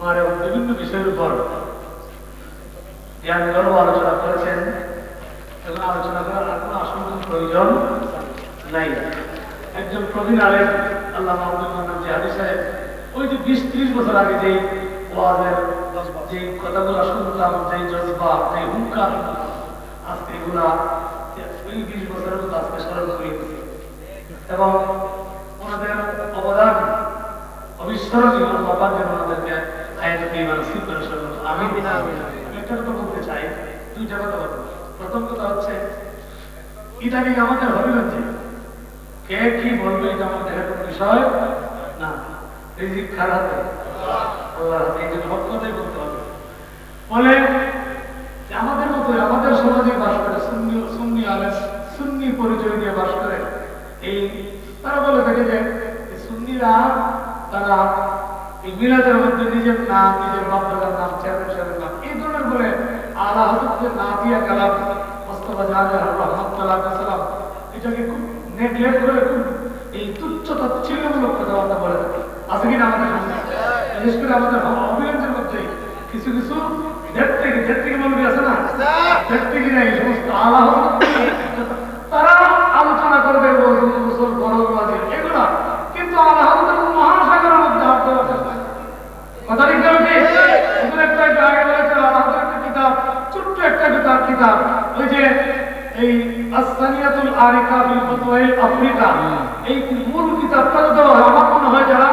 মারে বিভিন্ন বিষয়ের উপর জ্ঞান গর্ব আলোচনা করেছেন এবং আলোচনা করার আর কোনো আসন্ন প্রয়োজন নাই। একজন প্রবীণ আলেম আল্লাহ মাহমুদ মোহাম্মদ জিহাদি সাহেব, ওই যে বিশ ত্রিশ বছর আগে যে ওয়াজের যে কথাগুলো শুনতাম যে জজবা যে হুঙ্কার আজকে এগুলা ওই বিশ বছরের মতো আজকে স্মরণ করি। এবং ওনাদের অবদান অবিস্মরণীয়। যেন আমাদেরকে আমাদের হবিগঞ্জে কে কি বলবে এটা বিষয়? না। কথাই বলতে হবে। বলে আমাদের মতো, আমাদের সমাজে বাস করে সুন্নি সুন্নি সুন্নি পরিচয় দিয়ে বাস করে, এই, তারা বলে থাকে যে সুন্নিরা, তারা এই মিলাদের মধ্যে নিজের নাম নিজের বাপদাদার নাম চেয়ারম্যান সাহেবের নাম এই ধরনের বলে আল্লাহ না দিয়া কালাম মোস্তফা জাহাজার রহমতুল্লাহ সালাম এটাকে খুব নেগলেক্ট করে খুব এই তুচ্ছ তাচ্ছিল্যমূলক কথাবার্তা বলে থাকে। আছে কিনা আমাদের সামনে? বিশেষ করে আমাদের মধ্যে কিছু কিছু দেড় আছে না? সমস্ত আল্লাহ তারা আলোচনা করবে ওজন যে এই আস্তানিয়াতুল আরিকা বিল ফতওয়াইল আফ্রিকা এই মূল কিতাবটা তো আমার মনে হয় যারা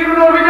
চির অভিযান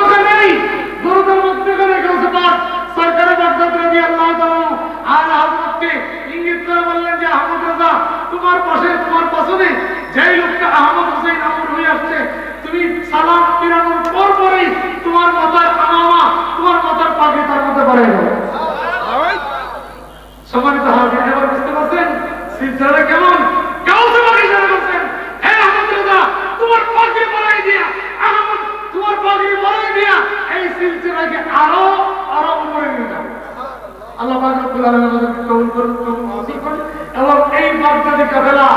তোমার পাশে তোমার পাশে যেই লোকটা আহমদ হোসেন আমর হয়ে আসছে, তুমি সালাম ফিরানোর পর পরেই তোমার মাথার আমামা তোমার মাথার পাগড়ি তার মধ্যে পড়ে গেল। সম্মানিত এবার বুঝতে পারছেন? কেমন? কাউকে বাকি যারা বলছেন হে আহমদ তোমার পাগড়ি পরাই দিয়া, আহমদ, তোমার পাগড়ি পরাই দিয়া, এই সিলসিলাকে আরও আরও উপরে নিয়ে আল্লাহ পাক রব্বুল আলামিন আমাদেরকে কবুল করুন কবুল করুন। বাগদাদি কাফেলা,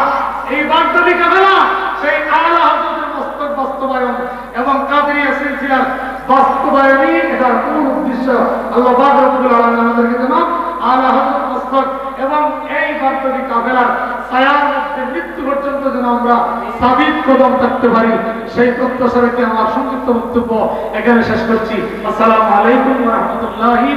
এই বাগদাদি কাফেলা, সেই আলা হযরতের মস্তক বাস্তবায়ন এবং কাদরিয়া সিলসিলার বাস্তবায়নই এটার মূল উদ্দেশ্য। আল্লাহ পাক আলামিন আমাদেরকে যেন আলা হযরত মস্তক এবং এই বাগদাদি কাফেলার ছায়ার মধ্যে মৃত্যু পর্যন্ত যেন আমরা সাবিত কদম থাকতে পারি। সেই প্রত্যাশা রেখে আমার সংক্ষিপ্ত বক্তব্য এখানে শেষ করছি। আসসালামু আলাইকুম ওয়া রাহমাতুল্লাহি